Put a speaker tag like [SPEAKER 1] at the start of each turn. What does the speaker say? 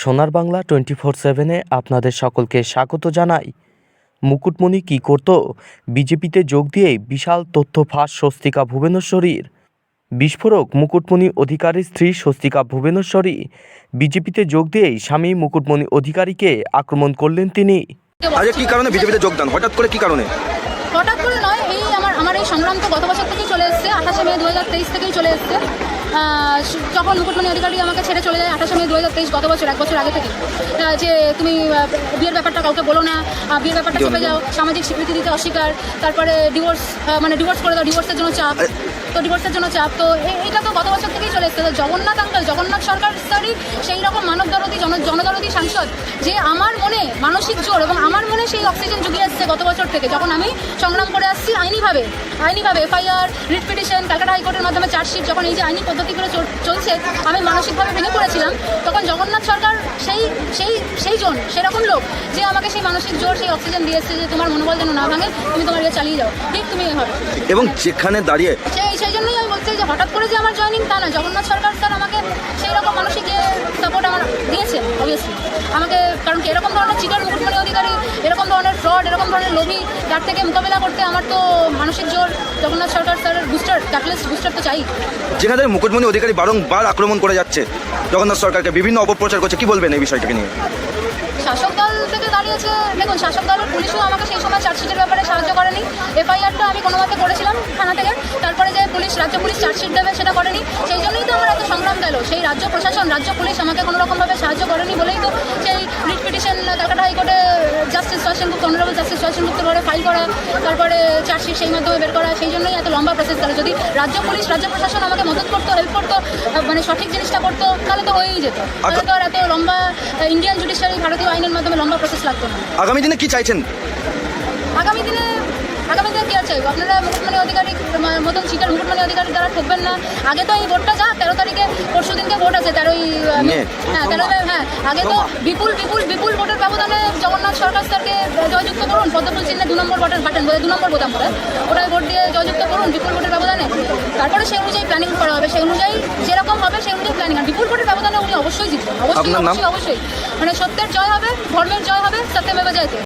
[SPEAKER 1] সোনার Bangla twenty four সেভেনে আপনাদের সকলকে স্বাগত জানাই। মুকুটমণি কী করত? বিজেপিতে যোগ দিয়ে বিশাল তথ্য ফাঁস স্বস্তিকা ভুবনেশ্বরীর। বিস্ফোরক মুকুটমণি অধিকারীর স্ত্রী স্বস্তিকা ভুবনেশ্বরী। বিজেপিতে যোগ দিয়েই স্বামী মুকুটমণি অধিকারীকে আক্রমণ করলেন তিনি।
[SPEAKER 2] আজকে কি কারণে বিজেপিতে যোগদান? হঠাৎ করে কি কারণে?
[SPEAKER 3] হঠাৎ করে নয় এই আমার আমার এই সংগ্রাম তো গত বছর থেকেই চলে এসছে আঠাশে মে দু হাজার তেইশ থেকেই চলে এসছে। যখন মুকুটমণি অধিকারী আমাকে ছেড়ে চলে যায় আঠাশে মে দু হাজার তেইশ গত বছর এক বছর আগে থেকে যে তুমি বিয়ের ব্যাপারটা কাউকে বলো না বিয়ের ব্যাপারটা চেপে যাও সামাজিক স্বীকৃতি দিতে অস্বীকার তারপরে ডিভোর্স মানে ডিভোর্স করে দাও ডিভোর্সের জন্য চাপ তো ডিভোর্সের জন্য চাপ তো এটা তো গত বছর থেকেই চলে এসছে। জগন্নাথ আঙ্কাল জগন্নাথ সরকার স্যারই সেই রকম মানব দরদি জন জনদরদি সাংসদ যে আমার মনে মানসিক জোর এবং মনে সেই অক্সিজেন জুগিয়ে আসছে গত বছর থেকে। যখন আমি সংগ্রাম করে আসছি আইনিভাবে আইনিভাবে এফআইআর রিট পিটিশন ক্যালকাটা হাইকোর্টের মাধ্যমে চার্জশিট যখন এই যে আইনি পদ্ধতিগুলো চল- চলছে আমি মানসিকভাবে ভেঙে পড়েছিলাম। তখন জগন্নাথ সরকার সেই সেই সেই জন সেরকম লোক যে আমাকে সেই মানসিক জোর সেই অক্সিজেন দিয়ে এসছে যে তোমার মনোবল যেন না ভাঙে তুমি তোমার ইয়ে চালিয়ে যাও। ঠিক তুমি হবে
[SPEAKER 2] এবং যেখানে দাঁড়িয়ে
[SPEAKER 3] সেই সেই জন্যই আমি বলছি যে হঠাৎ করে যে আমার জয়নিং তা না জগন্নাথ সরকার স্যার আমাকে সেই রকম অবভিয়াসলি আমাকে কারণ কি এরকম ধরনের চিটার মুকুটমণি অধিকারী এরকম ধরনের ফ্রড এরকম ধরনের লোভী তার থেকে মোকাবিলা করতে আমার তো মানসিক জোর জগন্নাথ সরকার স্যারের বুস্টার ক্যাটালিস্ট বুস্টার তো চাই।
[SPEAKER 2] যেখানে মুকুটমণি অধিকারী বারংবার আক্রমণ করে যাচ্ছে জগন্নাথ সরকারকে বিভিন্ন অপপ্রচার করছে কি বলবেন এই বিষয়টাকে নিয়ে?
[SPEAKER 3] শাসক দল থেকে দাঁড়িয়েছে দেখুন শাসক দলের পুলিশও আমাকে সেই সময় চার্জশিটের ব্যাপারে সাহায্য করেনি। এফআইআরটা আমি কোনো মতে করেছিলাম থানা থেকে। তারপরে যে পুলিশ রাজ্য পুলিশ চার্জশিট দেবে সেটা রাজ্য প্রশাসন রাজ্য পুলিশ আমাকে কোনো রকমভাবে সাহায্য করেনি বলেই তো সেই রিট পিটিশন ক্যালকাটা হাইকোর্টে justice Subhas Chandra Gupta honourable justice Subhas Chandra ঘরে ফাইল করা তারপরে চার্জশিট সেই মাধ্যমে বের করা সেই জন্যই এত লম্বা প্রসেস গেল যদি রাজ্য পুলিশ রাজ্য প্রশাসন আমাকে মদত করতো হেল্প করতো মানে সঠিক জিনিসটা করতো তাহলে তো হয়েই যেত। তাহলে তো আর এত লম্বা ইন্ডিয়ান জুডিশিয়ারি ভারতীয় আইনের মাধ্যমে লম্বা প্রসেস লাগতো না।
[SPEAKER 2] আগামী দিনে কি চাইছেন?
[SPEAKER 3] আগামী দিনে আগামী দিনে কি চাইব আপনারা মুকুটমণি অধিকারী মতন সিটের মুকুটমণি অধিকারী দ্বারা ঠকবেন না আগে তো এই ভোটটা যা তেরো তারিখে পরশু দিনকে ভোট আছে তেরোই। হ্যাঁ তেরো হ্যাঁ আগে তো বিপুল বিপুল বিপুল ভোটের ব্যবধানে জগন্নাথ সরকার স্যারকে জয়যুক্ত করুন পদ্মফুল চিহ্নে দু নম্বর ভোটের বাটন দু নম্বর বোতাম বোধ ওটাই ভোট দিয়ে জয়যুক্ত করুন বিপুল ভোটের ব্যবধানে। তারপরে সেই অনুযায়ী প্ল্যানিং করা হবে সেই অনুযায়ী যেরকম হবে সেই অনুযায়ী প্ল্যানিং আর বিপুল ভোটের ব্যবধানে উনি অবশ্যই জিতবেন অবশ্যই অবশ্যই অবশ্যই। মানে সত্যের জয় হবে ধর্মের জয় হবে সত্যমেব জয়তে